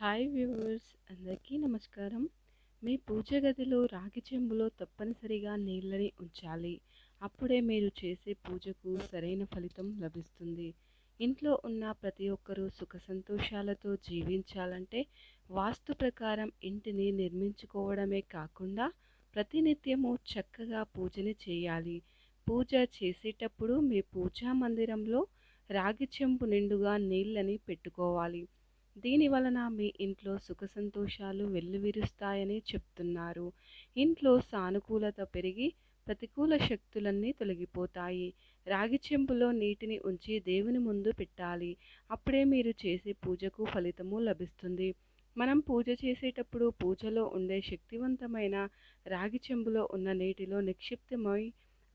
Hi viewers అందరికీ నమస్కారం. మీ పూజ గదిలో రాగి చెంబులో తప్పనిసరిగా నీళ్ళని ఉంచాలి. అప్పుడే మీరు చేసే పూజకు సరైన ఫలితం లభిస్తుంది. ఇంట్లో ఉన్న ప్రతి ఒక్కరూ సుఖ సంతోషాలతో జీవించాలంటే వాస్తు ప్రకారం ఇంటిని నిర్మించుకోవడమే కాకుండా ప్రతినిత్యము చక్కగా పూజని చేయాలి. పూజ చేసేటప్పుడు మీ పూజా మందిరంలో రాగి చెంబు నిండుగా నీళ్ళని పెట్టుకోవాలి. దీని వలన మీ ఇంట్లో సుఖ సంతోషాలు వెల్లువిరుస్తాయని చెప్తున్నారు. ఇంట్లో సానుకూలత పెరిగి ప్రతికూల శక్తులన్నీ తొలగిపోతాయి. రాగి చెంబులో నీటిని ఉంచి దేవుని ముందు పెట్టాలి. అప్పుడే మీరు చేసే పూజకు ఫలితము లభిస్తుంది. మనం పూజ చేసేటప్పుడు పూజలో ఉండే శక్తివంతమైన రాగి చెంబులో ఉన్న నీటిలో నిక్షిప్తమై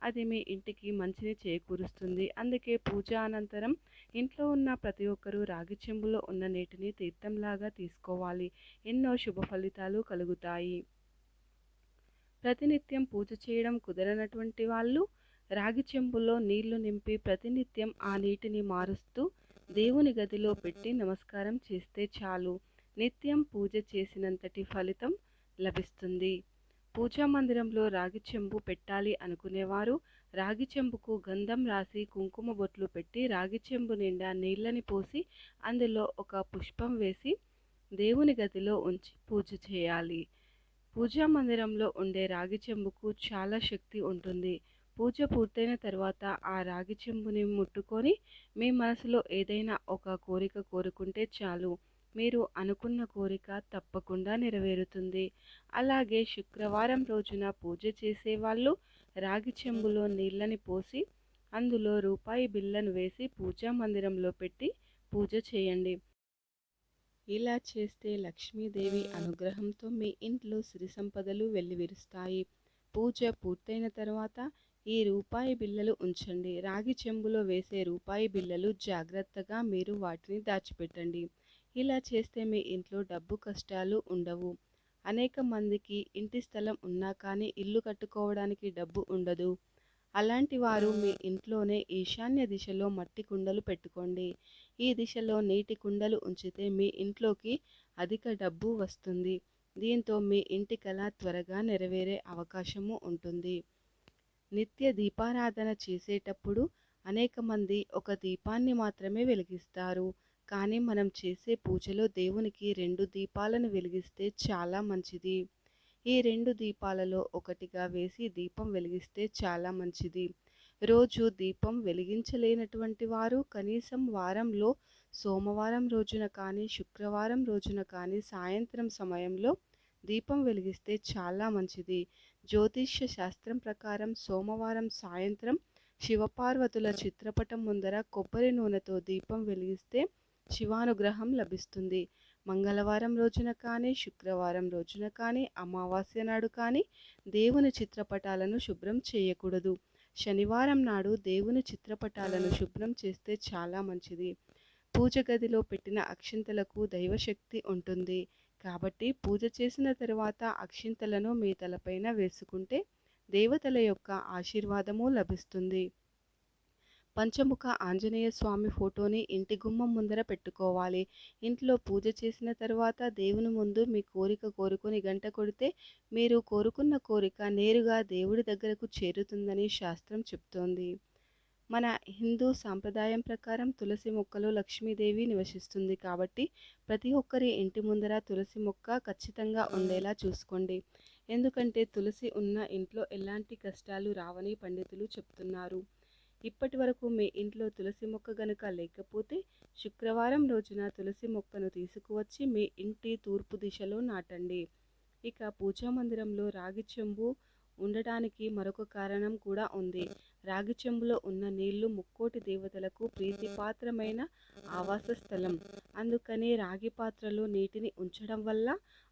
అది మీ ఇంటికి మంచిని చేకూరుస్తుంది. అందుకే పూజ అనంతరం ఇంట్లో ఉన్న ప్రతి ఒక్కరూ రాగి చెంబులో ఉన్న నీటిని తీర్థంలాగా తీసుకోవాలి. ఎన్నో శుభ ఫలితాలు కలుగుతాయి. ప్రతినిత్యం పూజ చేయడం కుదరనటువంటి వాళ్ళు రాగి చెంబులో నీళ్ళు నింపి ప్రతినిత్యం ఆ నీటిని మారుస్తూ దేవుని గదిలో పెట్టి నమస్కారం చేస్తే చాలు. నిత్యం పూజ చేసినంతటి ఫలితం లభిస్తుంది. పూజా మందిరంలో రాగి చెంబు పెట్టాలి అనుకునేవారు. రాగి చెంబుకు గంధం రాసి కుంకుమ బొట్లు పెట్టి రాగి చెంబు నిండా నీళ్ళని పోసి అందులో ఒక పుష్పం వేసి దేవుని గదిలో ఉంచి పూజ చేయాలి. పూజా మందిరంలో ఉండే రాగి చెంబుకు చాలా శక్తి ఉంటుంది. పూజ పూర్తయిన తర్వాత ఆ రాగి చెంబుని ముట్టుకొని మీ మనసులో ఏదైనా ఒక కోరిక కోరుకుంటే చాలు. మీరు అనుకున్న కోరిక తప్పకుండా నెరవేరుతుంది. అలాగే శుక్రవారం రోజున పూజ చేసేవాళ్ళు రాగి చెంబులో నీళ్ళని పోసి అందులో రూపాయి బిళ్ళను వేసి పూజా మందిరంలో పెట్టి పూజ చేయండి. ఇలా చేస్తే లక్ష్మీదేవి అనుగ్రహంతో మీ ఇంట్లో సిరి సంపదలు వెల్లివిరుస్తాయి. పూజ పూర్తయిన తర్వాత ఈ రూపాయి బిళ్ళలు ఉంచండి. రాగి చెంబులో వేసే రూపాయి బిళ్ళలు జాగ్రత్తగా మీరు వాటిని దాచిపెట్టండి. ఇలా చేస్తే మీ ఇంట్లో డబ్బు కష్టాలు ఉండవు. అనేక మందికి ఇంటి స్థలం ఉన్నా కానీ ఇల్లు కట్టుకోవడానికి డబ్బు ఉండదు. అలాంటి వారు మీ ఇంట్లోనే ఈశాన్య దిశలో మట్టి కుండలు పెట్టుకోండి. ఈ దిశలో నీటి కుండలు ఉంచితే మీ ఇంట్లోకి అధిక డబ్బు వస్తుంది. దీంతో మీ ఇంటి కళ త్వరగా నెరవేరే అవకాశము ఉంటుంది. నిత్య దీపారాధన చేసేటప్పుడు అనేక మంది ఒక దీపాన్ని మాత్రమే వెలిగిస్తారు. కానీ మనం చేసే పూజలో దేవునికి రెండు దీపాలను వెలిగిస్తే చాలా మంచిది. ఈ రెండు దీపాలలో ఒకటిగా వేసి దీపం వెలిగిస్తే చాలా మంచిది. రోజు దీపం వెలిగించలేనటువంటి వారు కనీసం వారంలో సోమవారం రోజున కానీ శుక్రవారం రోజున కానీ సాయంత్రం సమయంలో దీపం వెలిగిస్తే చాలా మంచిది. జ్యోతిష్య శాస్త్రం ప్రకారం సోమవారం సాయంత్రం శివపార్వతుల చిత్రపటం ముందర కొబ్బరి నూనెతో దీపం వెలిగిస్తే శివానుగ్రహం లభిస్తుంది. మంగళవారం రోజున కానీ శుక్రవారం రోజున కానీ అమావాస్య నాడు కానీ దేవుని చిత్రపటాలను శుభ్రం చేయకూడదు. శనివారం నాడు దేవుని చిత్రపటాలను శుభ్రం చేస్తే చాలా మంచిది. పూజ గదిలో పెట్టిన అక్షింతలకు దైవశక్తి ఉంటుంది. కాబట్టి పూజ చేసిన తర్వాత అక్షింతలను మీ తలపైన వేసుకుంటే దేవతల యొక్క ఆశీర్వాదము లభిస్తుంది. పంచముఖ ఆంజనేయ స్వామి ఫోటోని ఇంటి గుమ్మం ముందర పెట్టుకోవాలి. ఇంట్లో పూజ చేసిన తర్వాత దేవుని ముందు మీ కోరిక కోరుకొని గంట కొడితే మీరు కోరుకున్న కోరిక నేరుగా దేవుడి దగ్గరకు చేరుతుందని శాస్త్రం చెప్తోంది. మన హిందూ సాంప్రదాయం ప్రకారం తులసి మొక్కలో లక్ష్మీదేవి నివసిస్తుంది కాబట్టి ప్రతి ఒక్కరి ఇంటి ముందర తులసి మొక్క ఖచ్చితంగా ఉండేలా చూసుకోండి. ఎందుకంటే తులసి ఉన్న ఇంట్లో ఎలాంటి కష్టాలు రావని పండితులు చెప్తున్నారు. ఇప్పటి వరకు మీ ఇంట్లో తులసి మొక్క గనుక లేకపోతే శుక్రవారం రోజున తులసి మొక్కను తీసుకువచ్చి మీ ఇంటి తూర్పు దిశలో నాటండి. ఇక పూజా మందిరంలో రాగి చెంబు ఉండటానికి మరొక కారణం కూడా ఉంది. రాగి చెంబులో ఉన్న నీళ్ళు ముక్కోటి దేవతలకు ప్రీతిపాత్రమైన ఆవాస స్థలం. అందుకని రాగి పాత్రలో నీటిని ఉంచడం వల్ల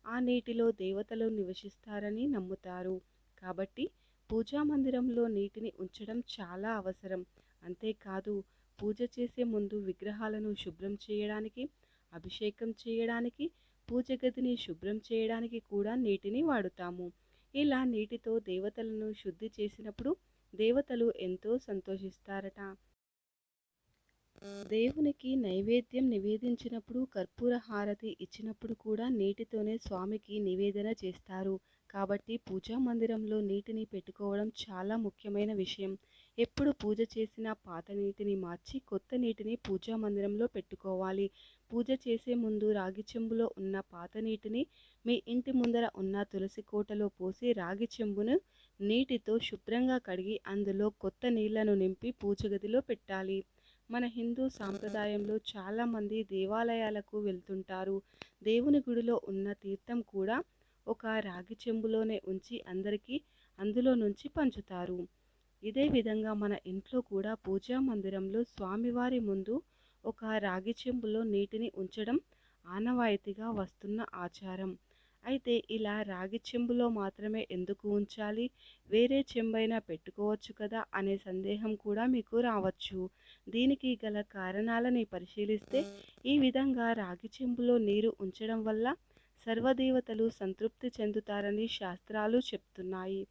ఆ నీటిలో దేవతలు నివసిస్తారని నమ్ముతారు. కాబట్టి పూజా మందిరంలో నీటిని ఉంచడం చాలా అవసరం. అంతేకాదు పూజ చేసే ముందు విగ్రహాలను శుభ్రం చేయడానికి అభిషేకం చేయడానికి పూజ గదిని శుభ్రం చేయడానికి కూడా నీటిని వాడుతాము. ఇలా నీటితో దేవతలను శుద్ధి చేసినప్పుడు దేవతలు ఎంతో సంతోషిస్తారట. దేవునికి నైవేద్యం నివేదించినప్పుడు కర్పూర హారతి ఇచ్చినప్పుడు కూడా నీటితోనే స్వామికి నివేదన చేస్తారు. కాబట్టి పూజా మందిరంలో నీటిని పెట్టుకోవడం చాలా ముఖ్యమైన విషయం. ఎప్పుడు పూజ చేసిన పాత నీటిని మార్చి కొత్త నీటిని పూజా మందిరంలో పెట్టుకోవాలి. పూజ చేసే ముందు రాగి చెంబులో ఉన్న పాత నీటిని మీ ఇంటి ముందర ఉన్న తులసి కోటలో పోసి రాగి చెంబును నీటితో శుభ్రంగా కడిగి అందులో కొత్త నీళ్ళను నింపి పూజ గదిలో పెట్టాలి. మన హిందూ సాంప్రదాయంలో చాలామంది దేవాలయాలకు వెళ్తుంటారు. దేవుని గుడిలో ఉన్న తీర్థం కూడా ఒక రాగి చెంబులోనే ఉంచి అందరికీ అందులో నుంచి పంచుతారు. ఇదే విధంగా మన ఇంట్లో కూడా పూజా మందిరంలో స్వామివారి ముందు ఒక రాగి చెంబులో నీటిని ఉంచడం ఆనవాయితీగా వస్తున్న ఆచారం. అయితే ఇలా రాగి చెంబులో మాత్రమే ఎందుకు ఉంచాలి? వేరే చెంబైనా పెట్టుకోవచ్చు కదా అనే సందేహం కూడా మీకు రావచ్చు. దీనికి గల కారణాలని పరిశీలిస్తే ఈ విధంగా రాగి చెంబులో నీరు ఉంచడం వల్ల సర్వదేవతలు సంతృప్తి చెందుతారని శాస్త్రాలు చెప్తున్నాయి.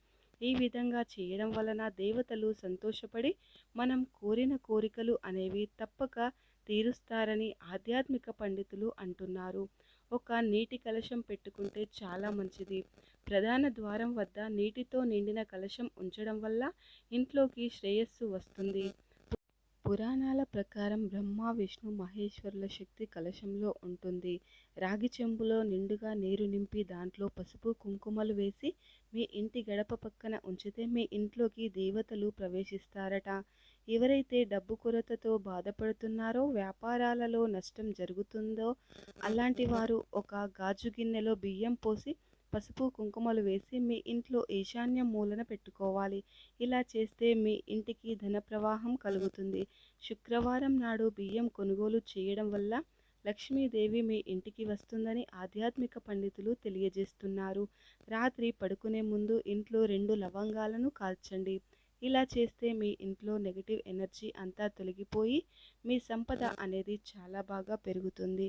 ఈ విధంగా చేయడం వలన దేవతలు సంతోషపడి మనం కోరిన కోరికలు అనేవి తప్పక తీరుస్తారని ఆధ్యాత్మిక పండితులు అంటున్నారు. ఒక నీటి కలశం పెట్టుకుంటే చాలా మంచిది. ప్రధాన ద్వారం వద్ద నీటితో నిండిన కలశం ఉంచడం వల్ల ఇంట్లోకి శ్రేయస్సు వస్తుంది. పురాణాల ప్రకారం బ్రహ్మ విష్ణు మహేశ్వరుల శక్తి కలశంలో ఉంటుంది. రాగి చెంబులో నిండుగా నీరు నింపి దాంట్లో పసుపు కుంకుమలు వేసి మీ ఇంటి గడప పక్కన ఉంచితే మీ ఇంట్లోకి దేవతలు ప్రవేశిస్తారట. ఎవరైతే డబ్బు కొరతతో బాధపడుతున్నారో వ్యాపారాలలో నష్టం జరుగుతుందో అలాంటి వారు ఒక గాజు గిన్నెలో బియ్యం పోసి పసుపు కుంకుమలు వేసి మీ ఇంట్లో ఈశాన్య మూలన పెట్టుకోవాలి. ఇలా చేస్తే మీ ఇంటికి ధన ప్రవాహం కలుగుతుంది. శుక్రవారం నాడు బియ్యం కొనుగోలు చేయడం వల్ల లక్ష్మీదేవి మీ ఇంటికి వస్తుందని ఆధ్యాత్మిక పండితులు తెలియజేస్తున్నారు. రాత్రి పడుకునే ముందు ఇంట్లో రెండు లవంగాలను కాల్చండి. ఇలా చేస్తే మీ ఇంట్లో నెగిటివ్ ఎనర్జీ అంతా తొలగిపోయి మీ సంపద అనేది చాలా బాగా పెరుగుతుంది.